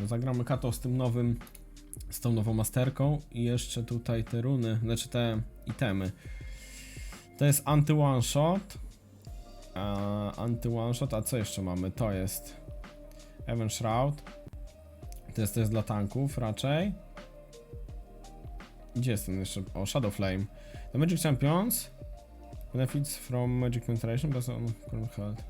Dobra, zagramy Kato z tym nowym, z tą nową masterką i jeszcze tutaj te runy, znaczy te itemy. To jest anty one shot. A, anty one shot, a co jeszcze mamy? To jest Event Shroud. To jest, jest dla tanków raczej. Gdzie jest ten jeszcze? O, Shadow Flame. The Magic Champions benefits from Magic Penetration based on health.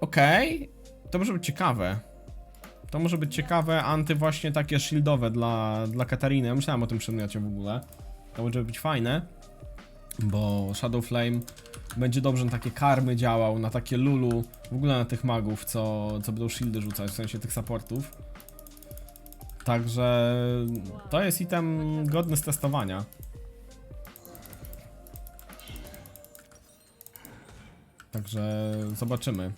Okej, to może być ciekawe. To może być ciekawe, anty właśnie takie shieldowe dla, dla Katariny. Myślałem o tym przedmiocie w ogóle. To może być fajne, bo Shadow Flame będzie dobrze na takie karmy działał, na takie lulu, w ogóle na tych magów, co, co będą shieldy rzucać, w sensie tych supportów. Także to jest item godny z testowania. Także zobaczymy.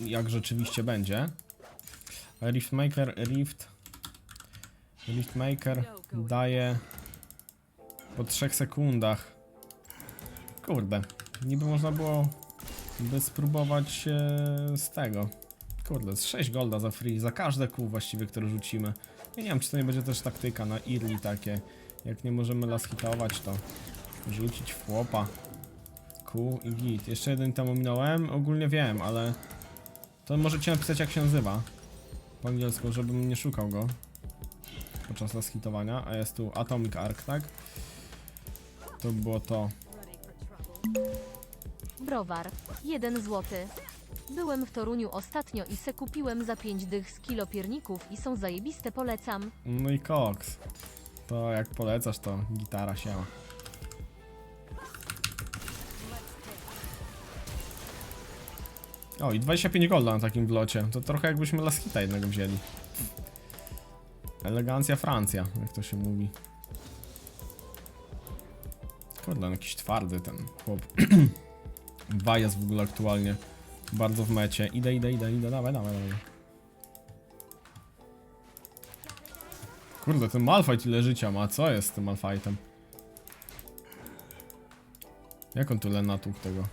Jak rzeczywiście będzie. Riftmaker, Rift. Riftmaker daje po 3 sekundach. Kurde, niby można było by spróbować e, z tego. Kurde, z 6 golda za free, za każde kół właściwie, które rzucimy. Nie wiem, czy to nie będzie też taktyka na early takie. Jak nie możemy las hitować, to rzucić w chłopa. Kół i git. Jeszcze jeden tam ominąłem, ogólnie wiem, ale to możecie napisać jak się nazywa. Po angielsku, żebym nie szukał go. Podczas las hitowania, a jest tu Atomic Arc, tak? To było to. Browar. 1 złoty. Byłem w Toruniu ostatnio i se kupiłem za 5 dych z kilo pierników i są zajebiste, polecam. No i koks. To jak polecasz, to gitara się. O, i 25 golda na takim wlocie. To trochę jakbyśmy Laskita jednego wzięli. Elegancja Francja, jak to się mówi. Kurde, on jakiś twardy ten chłop. Wajas w ogóle aktualnie. Bardzo w mecie. Idę, idę, idę, idę, dawaj, dawaj, dawaj. Kurde, ten Malfight ile życia ma, co jest z tym Malfightem? Jak on tyle natłukł tego?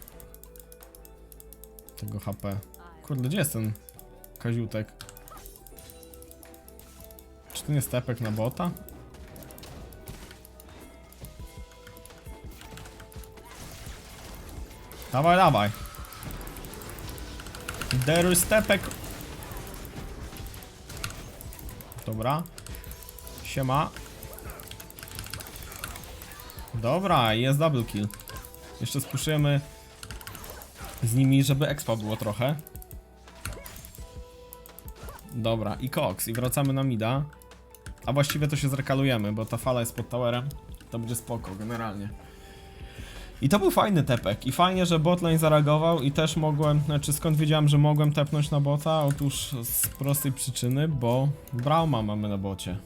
Tego HP. Kurde, gdzie jest ten kaziutek? Czy to nie stepek na bota? Dawaj, dawaj. Deru stepek. Dobra. Siema. Dobra, jest double kill. Jeszcze spuszymy z nimi, żeby expa było trochę. Dobra, i Cox, i wracamy na mida. A właściwie to się zrekalujemy, bo ta fala jest pod towerem. To będzie spoko, generalnie. I to był fajny tepek. I fajnie, że botlane zareagował i też mogłem, znaczy skąd wiedziałem, że mogłem tepnąć na bota? Otóż z prostej przyczyny, bo Brauma mamy na bocie.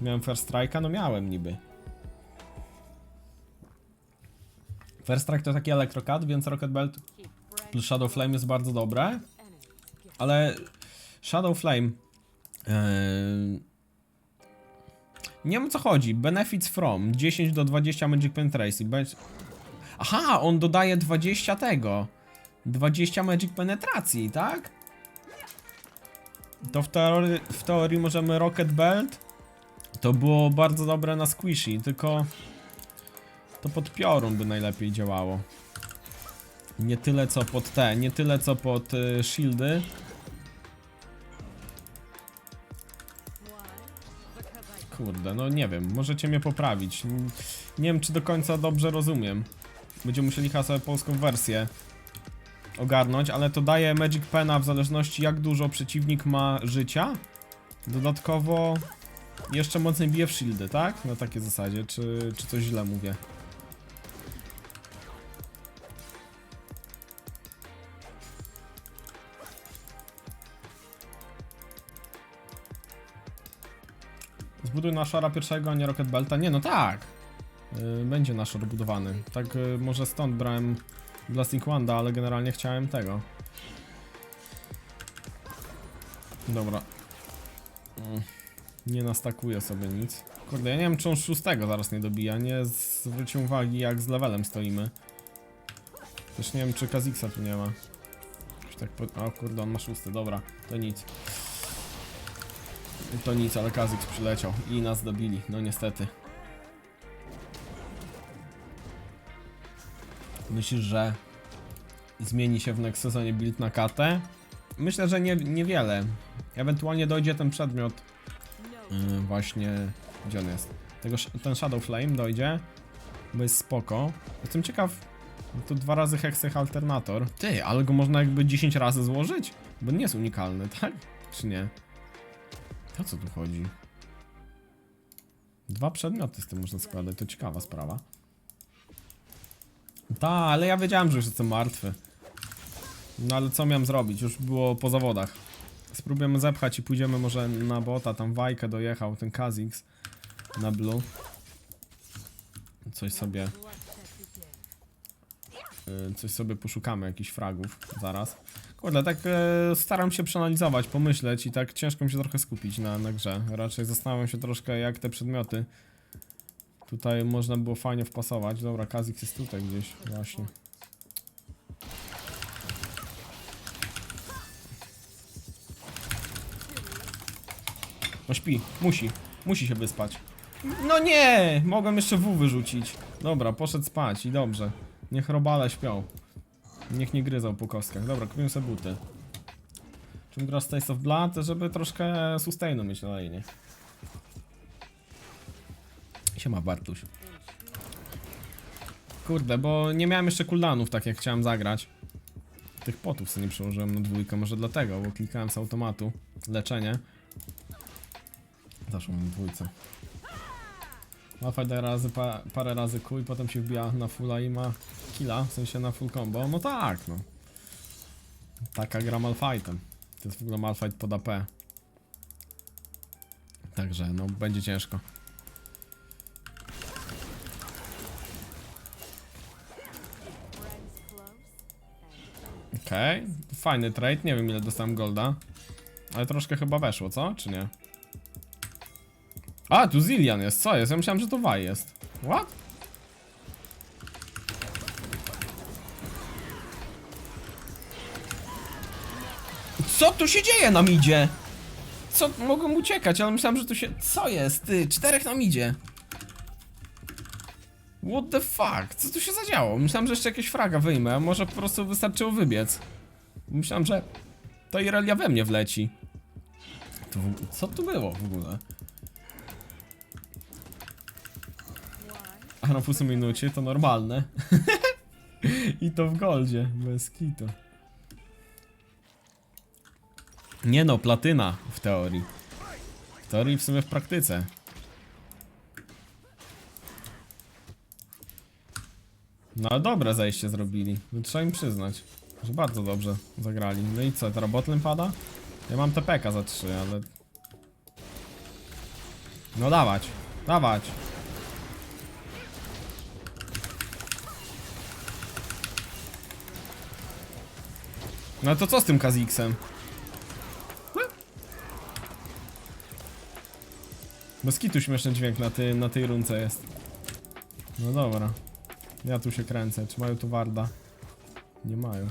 Miałem first strike'a? No miałem niby. First strike to taki elektrokat, więc Rocket Belt Shadow Flame jest bardzo dobre. Ale Shadow Flame... Yy... Nie wiem co chodzi. Benefits from 10 do 20 Magic Penetration. Aha, on dodaje 20 tego. 20 Magic Penetracji, tak? To w teorii, w teorii możemy Rocket Belt. To było bardzo dobre na squishy, tylko to pod piorun by najlepiej działało. Nie tyle co pod te, nie tyle co pod y, shieldy. Kurde, no nie wiem, możecie mnie poprawić. Nie wiem, czy do końca dobrze rozumiem. Będziemy musieli chyba sobie polską wersję ogarnąć, ale to daje Magic Pena w zależności jak dużo przeciwnik ma życia. Dodatkowo jeszcze mocniej bije w shieldy, tak? Na takiej zasadzie, czy, czy coś źle mówię? Zbuduj naszora pierwszego, a nie Rocket Belta. Nie, no tak. Yy, będzie naszor budowany. Tak, yy, może stąd brałem Blasting Wanda, ale generalnie chciałem tego. Dobra. Mm, Nie nastakuję sobie nic. Kurde, ja nie wiem, czy on szóstego zaraz nie dobija. Nie zwrócił uwagi, jak z levelem stoimy. Też nie wiem, czy Kazixa tu nie ma. Tak po... O kurde, on ma szósty, dobra, to nic. To nic, ale Kazix przyleciał i nas dobili, no niestety. Myślisz, że zmieni się w next sezonie build na katę? Myślę, że nie, niewiele. Ewentualnie dojdzie ten przedmiot yy, właśnie, gdzie on jest? Tego, ten Shadow Flame dojdzie, bo jest spoko. Jestem ciekaw, tu dwa razy Hexech Alternator. Ty, ale go można jakby 10 razy złożyć? Bo nie jest unikalny, tak? Czy nie? O co tu chodzi? Dwa przedmioty z tym można składać, to ciekawa sprawa. Ta, ale ja wiedziałem, że już jestem martwy. No ale co miałem zrobić? Już było po zawodach. Spróbujemy zepchać i pójdziemy może na bota, tam Wajkę dojechał, ten Kazix na blue. Coś sobie... y, Coś sobie poszukamy, jakichś fragów, zaraz. Kurde, tak e, staram się przeanalizować, pomyśleć i tak ciężko mi się trochę skupić na, na grze. Raczej zastanawiam się troszkę, jak te przedmioty tutaj można było fajnie wpasować. Dobra, Kazix jest tutaj gdzieś, właśnie. No śpi, musi, musi się wyspać. No nie! Mogłem jeszcze W wyrzucić. Dobra, poszedł spać i dobrze. Niech robale śpią. Niech nie gryzą po kostkach. Dobra, kupiłem sobie buty. Czym grasz Taste of Blood? Żeby troszkę sustainu mieć na lane. Siema Bartuś. Kurde, bo nie miałem jeszcze cooldownów tak jak chciałem zagrać. Tych potów sobie nie przełożyłem na dwójkę, może dlatego, bo klikałem z automatu. Leczenie. Zaszło mi dwójce. Łapę parę razy, pa, parę razy kuj, potem się wbija na fulla i ma killa, w sensie na full combo. No tak, no. Taka gra Malfightem. To jest w ogóle Malfight pod AP. Także, no, będzie ciężko. Okej, fajny trade, nie wiem ile dostałem golda. Ale troszkę chyba weszło, co? Czy nie? A, tu Zillian jest, co jest? Ja myślałem, że to Waj jest. What? Co tu się dzieje na midzie? Co? Mogłem uciekać, ale myślałem, że tu się... Co jest? Ty, czterech na midzie. What the fuck? Co tu się zadziało? Myślałem, że jeszcze jakieś fraga wyjmę, a może po prostu wystarczyło wybiec. Myślałem, że to Irelia we mnie wleci. To w... Co tu było w ogóle? A na pół minucie to normalne. I to w goldzie, bez kitu. Nie no, platyna w teorii. W teorii w sumie w praktyce. No ale dobre zejście zrobili. No, trzeba im przyznać, że bardzo dobrze zagrali. No i co, teraz botlem pada? Ja mam TPK za 3, ale... No dawać, dawać. No to co z tym Kazixem? Bez kitu śmieszny dźwięk na, ty, na tej runce jest. No dobra. Ja tu się kręcę. Czy mają tu Warda? Nie mają.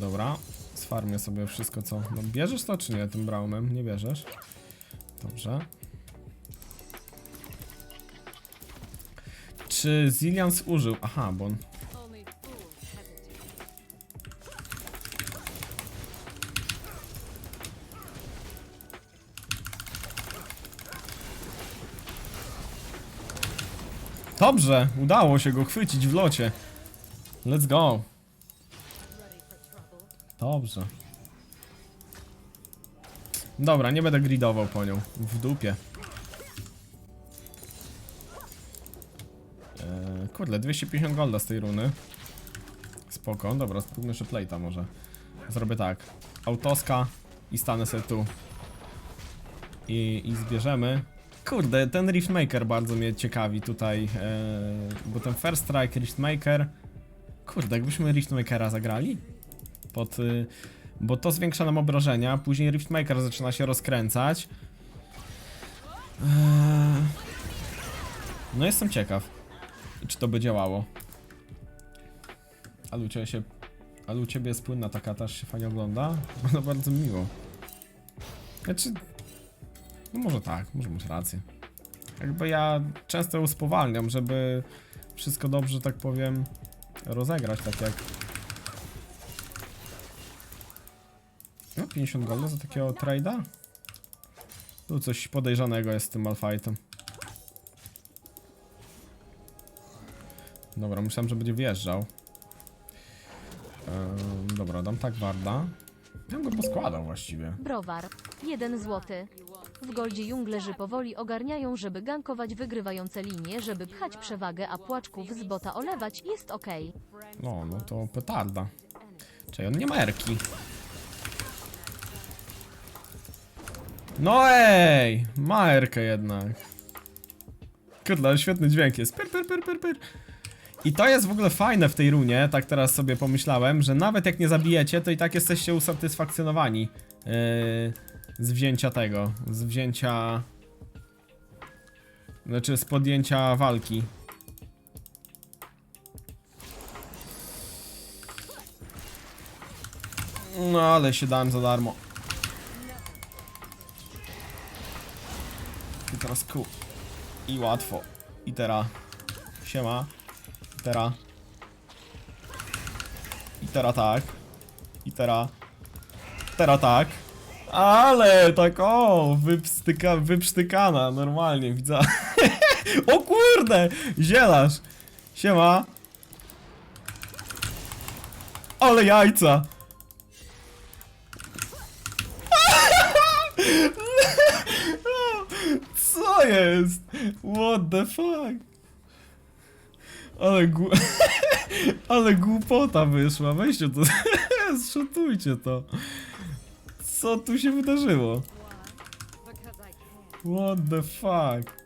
Dobra. Sfarmię sobie wszystko co... No bierzesz to czy nie tym Brownem? Nie bierzesz? Dobrze. Czy Zillians użył? Aha, bo on... Dobrze, udało się go chwycić w locie. Let's go. Dobrze. Dobra, nie będę gridował po nią. W dupie. Eee, kurde, 250 golda z tej runy. Spoko, dobra, spróbujmy jeszcze plate'a może. Zrobię tak. Autoska i stanę sobie tu. I, I zbierzemy. Kurde, ten Riftmaker bardzo mnie ciekawi tutaj, eee, bo ten First Strike, Riftmaker... Kurde, jakbyśmy Riftmakera zagrali? Pod, y, bo to zwiększa nam obrażenia, później Riftmaker zaczyna się rozkręcać. Eee, No jestem ciekaw, czy to by działało. Ale u ciebie się... Ale u ciebie jest płynna taka, też się fajnie ogląda? No bardzo miło. Znaczy... No może tak, może masz rację. Jakby ja często ją spowalniam, żeby wszystko dobrze, tak powiem, rozegrać, tak jak... No, 50 golda za takiego trade'a? Tu coś podejrzanego jest z tym Malfightem. Dobra, myślałem, że będzie wjeżdżał. Ehm, dobra, dam tak Warda. Ja bym go poskładał właściwie. Browar. 1 złoty. W Goldzie junglerzy powoli ogarniają, żeby gankować wygrywające linie, żeby pchać przewagę, a płaczków z bota olewać jest okej. No, no to petarda. Czyli on nie ma erki. No ej! Ma erkę jednak. Kurde, ale świetny dźwięk jest. Pyr, pyr, pyr, pyr, pyr. I to jest w ogóle fajne w tej runie, tak teraz sobie pomyślałem, że nawet jak nie zabijecie, to i tak jesteście usatysfakcjonowani yy, z wzięcia tego, z wzięcia... Znaczy z podjęcia walki. No ale się dałem za darmo. I teraz ku. I łatwo. I teraz. Siema. I teraz. I teraz tak. I teraz. Teraz tak. Ale tak o, wypstyka, wyprztykana, normalnie widzę. o kurde, zielarz. Siema. Ale jajca. Co jest? What the fuck? Ale gu... Ale głupota wyszła, weźcie to, zszotujcie to. Co tu się wydarzyło? What the fuck?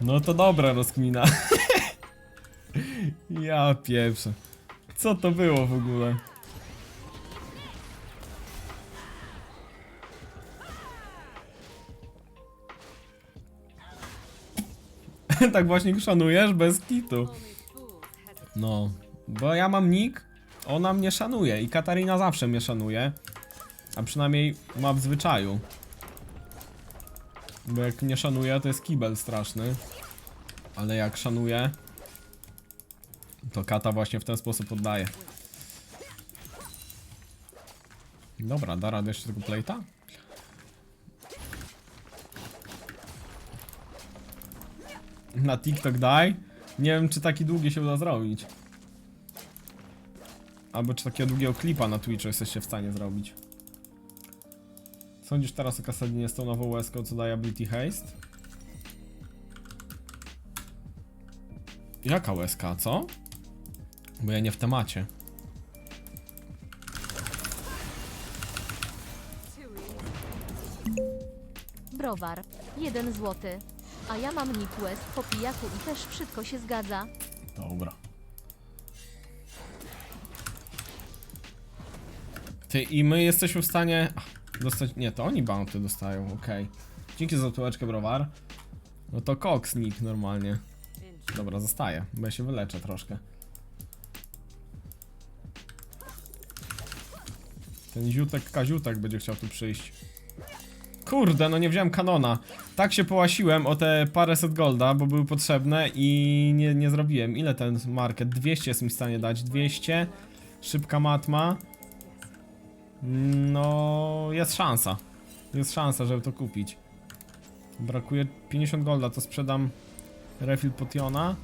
No to dobra rozkmina. ja pieprzę. Co to było w ogóle? tak właśnie szanujesz bez kitu. No, bo ja mam nick, ona mnie szanuje i Katarina zawsze mnie szanuje. A przynajmniej ma w zwyczaju. Bo jak nie szanuje, to jest kibel straszny. Ale jak szanuje, to kata właśnie w ten sposób oddaje. Dobra, da radę jeszcze tego plate'a? Na TikTok daj? Nie wiem, czy taki długi się uda zrobić. Albo czy takiego długiego klipa na Twitchu jesteście w stanie zrobić. Sądzisz teraz o Kasadinie z tą nową łezką, co daje Ability Haste? Jaka łezka, co? Bo ja nie w temacie. Browar. 1 złoty. A ja mam nick West po pijaku i też wszystko się zgadza. Dobra. Ty i my jesteśmy w stanie ach, dostać. Nie, to oni bounty dostają, okej. Dzięki za tułeczkę, browar. No to Cox nick normalnie. Dobra, zostaje, bo ja się wyleczę troszkę. Ten ziutek kaziutek będzie chciał tu przyjść. Kurde, no nie wziąłem kanona. Tak się połasiłem o te paręset golda, bo były potrzebne i nie, nie zrobiłem. Ile ten market? 200 jest mi w stanie dać. 200. Szybka matma. No, jest szansa. Jest szansa, żeby to kupić. Brakuje 50 golda, to sprzedam refill potiona.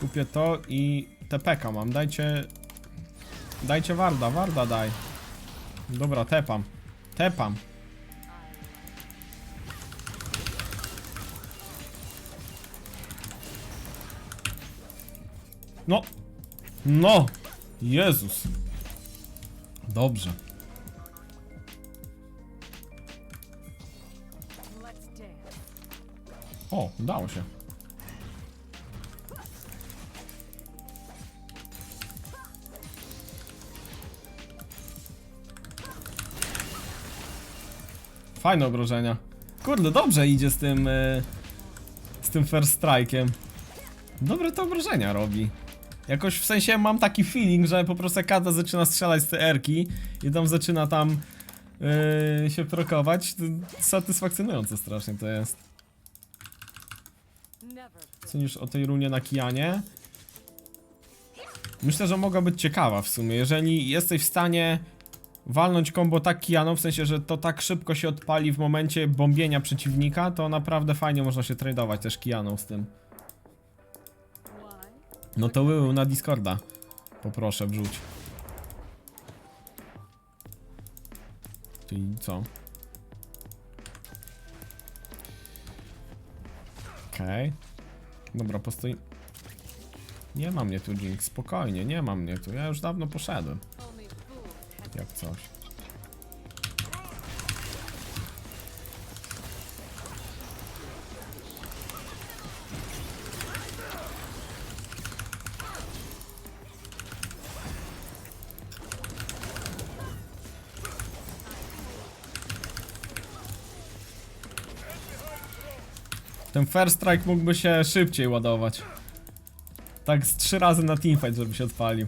Kupię to i TPK mam. Dajcie. Dajcie Warda, Warda daj. Dobra, tepam. Tepam. No. No. Jezus. Dobrze. O, udało się. Fajne obrażenia. Kurde, dobrze idzie z tym. y, z tym first strike'iem. Dobre to obrażenia robi. Jakoś w sensie mam taki feeling, że po prostu Kata zaczyna strzelać z tej erki i tam zaczyna tam yy, się prokować, satysfakcjonujące strasznie to jest. Co niż o tej runie na Kijanie. Myślę, że mogła być ciekawa w sumie. Jeżeli jesteś w stanie walnąć combo tak Kijaną, w sensie, że to tak szybko się odpali w momencie bombienia przeciwnika, to naprawdę fajnie można się tradować też Kijaną z tym. No to był na Discorda. Poproszę, wrzuć. Czyli co? Okej. Dobra, postoi... Nie ma mnie tu, Jinx, spokojnie, nie ma mnie tu. Ja już dawno poszedłem, jak coś. Ten first strike mógłby się szybciej ładować. Tak z trzy razy na teamfight, żeby się odpalił.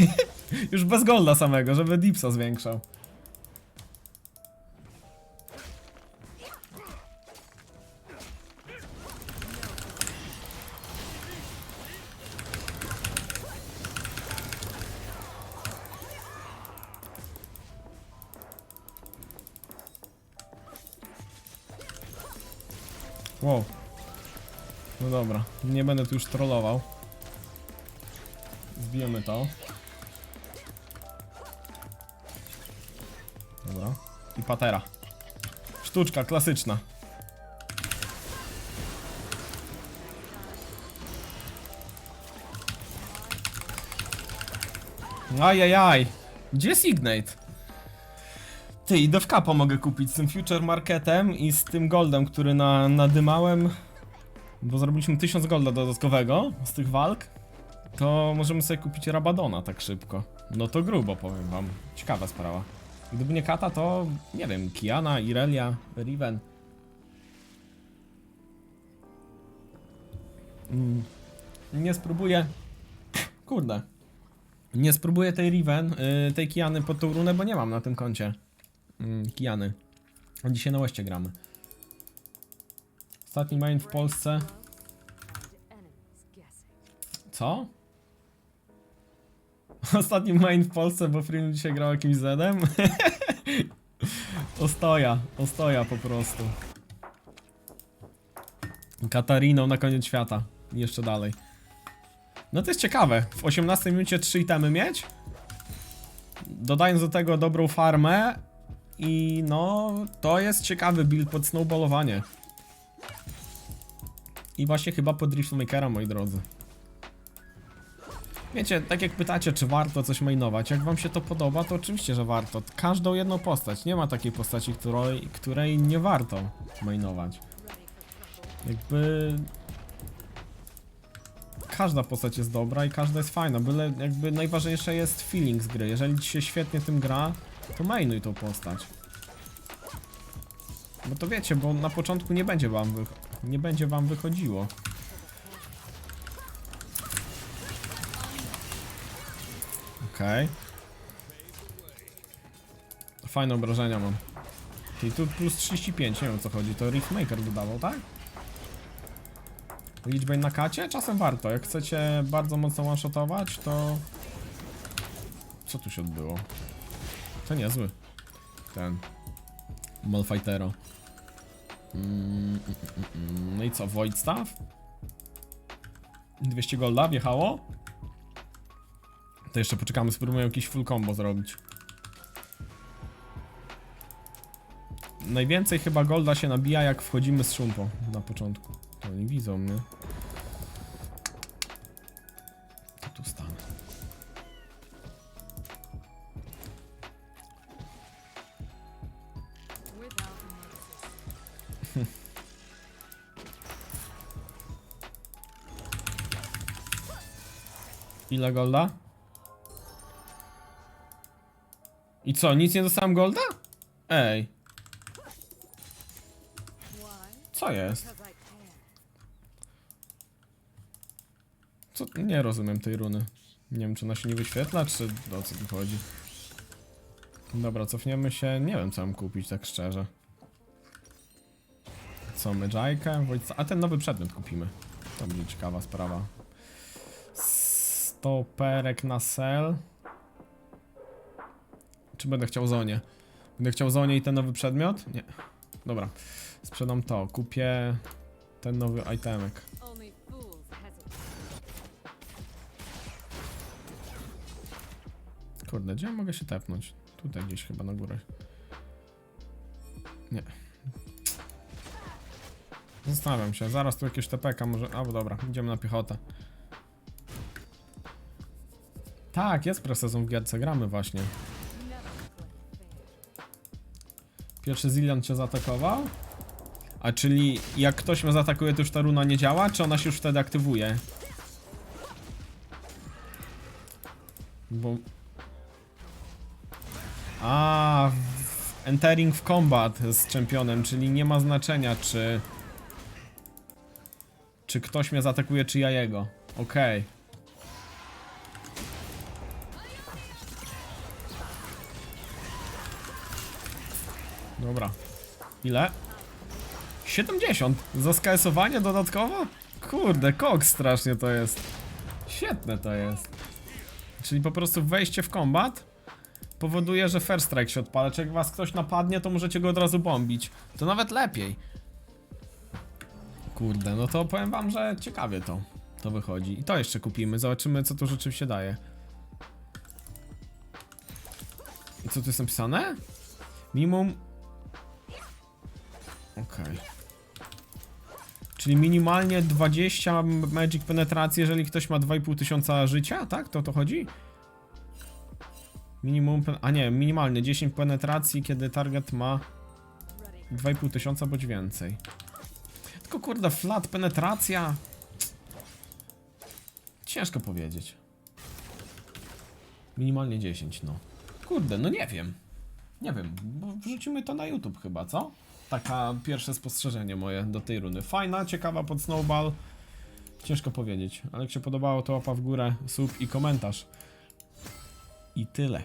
Już bez golda samego, żeby dipsa zwiększał. Nie będę tu już trollował. Zbijemy to. Dobra. I patera. Sztuczka klasyczna. Ajajaj. Gdzie jest Ignite? Ty, i devcapa mogę kupić z tym Future Marketem i z tym goldem, który na, nadymałem. Bo zrobiliśmy 1000 golda dodatkowego z tych walk. To możemy sobie kupić Rabadona tak szybko. No to grubo, powiem wam. Ciekawa sprawa. Gdyby nie Kata, to nie wiem, Kiana, Irelia, Riven. Mm, nie spróbuję. Kurde. Nie spróbuję tej Riven, y, tej Kiany pod tą runę, bo nie mam na tym koncie. Mm, Kiany. Dzisiaj na łeście gramy. Ostatni main w Polsce. Co? Ostatni main w Polsce, bo Freeman dzisiaj grał jakimś Zedem? ostoja, ostoja po prostu. Katariną na koniec świata. Jeszcze dalej. No to jest ciekawe. W 18 minucie 3 itemy mieć. Dodając do tego dobrą farmę. I no, to jest ciekawy build pod snowballowanie. I właśnie chyba pod Driftmakera, moi drodzy. Wiecie, tak jak pytacie, czy warto coś mainować, jak wam się to podoba, to oczywiście, że warto. Każdą jedną postać. Nie ma takiej postaci, której, której nie warto mainować. Jakby... Każda postać jest dobra i każda jest fajna, byle jakby najważniejsze jest feeling z gry. Jeżeli ci się świetnie tym gra, to mainuj tą postać. Bo to wiecie, bo na początku nie będzie wam, nie będzie wam wychodziło. Okej. Fajne obrażenia mam. I tu plus 35, nie wiem o co chodzi. To Riftmaker dodawał, tak? Liczbę na kacie? Czasem warto. Jak chcecie bardzo mocno one-shotować, to... Co tu się odbyło? To niezły. Ten. Malfightero. Mm. No i co, Void Staff? 200 golda wjechało? To jeszcze poczekamy, spróbujemy jakiś full combo zrobić. Najwięcej chyba golda się nabija jak wchodzimy z szumpo na początku. To nie widzą mnie. Ile golda? I co, nic nie dostałem golda? Ej, co jest? Co? Nie rozumiem tej runy. Nie wiem, czy ona się nie wyświetla, czy o co tu chodzi. Dobra, cofniemy się. Nie wiem, co mam kupić, tak szczerze. Co, Medżajkę? A ten nowy przedmiot kupimy. To będzie ciekawa sprawa. Stoperek na sel. Czy będę chciał zonie? Będę chciał zonie i ten nowy przedmiot? Nie. Dobra. Sprzedam to. Kupię ten nowy itemek. Kurde, gdzie ja mogę się tepnąć? Tutaj gdzieś chyba na górę. Nie. Zastanawiam się, zaraz tu jakieś TPK może... A, bo dobra, idziemy na piechotę. Tak, jest presezon w gierce, gramy właśnie. Pierwszy Zillion cię zaatakował? A czyli jak ktoś mnie zaatakuje, to już ta runa nie działa, czy ona się już wtedy aktywuje? Bo... A, entering w combat z czempionem, czyli nie ma znaczenia, czy... Czy ktoś mnie zaatakuje, czy ja jego. Okej. Dobra. Ile? 70. Za skasowanie dodatkowo? Kurde, kok strasznie to jest. Świetne to jest. Czyli po prostu wejście w kombat powoduje, że first strike się odpala. Czy jak was ktoś napadnie, to możecie go od razu bombić. To nawet lepiej. Kurde, no to powiem wam, że ciekawie to, to wychodzi. I to jeszcze kupimy, zobaczymy co to rzeczywiście daje. I co tu jest napisane? Minimum Okej. Czyli minimalnie 20 magic penetracji, jeżeli ktoś ma 2,5 tysiąca życia, tak? To to chodzi? Minimum, a nie, minimalnie 10 penetracji, kiedy target ma 2,5 tysiąca bądź więcej. Tylko kurde, flat penetracja. Ciężko powiedzieć. Minimalnie 10, no. Kurde, no nie wiem. Nie wiem, bo wrzucimy to na YouTube chyba, co? Taka pierwsze spostrzeżenie moje do tej runy. Fajna, ciekawa pod Snowball. Ciężko powiedzieć, ale jak się podobało, to łapa w górę, sub i komentarz. I tyle.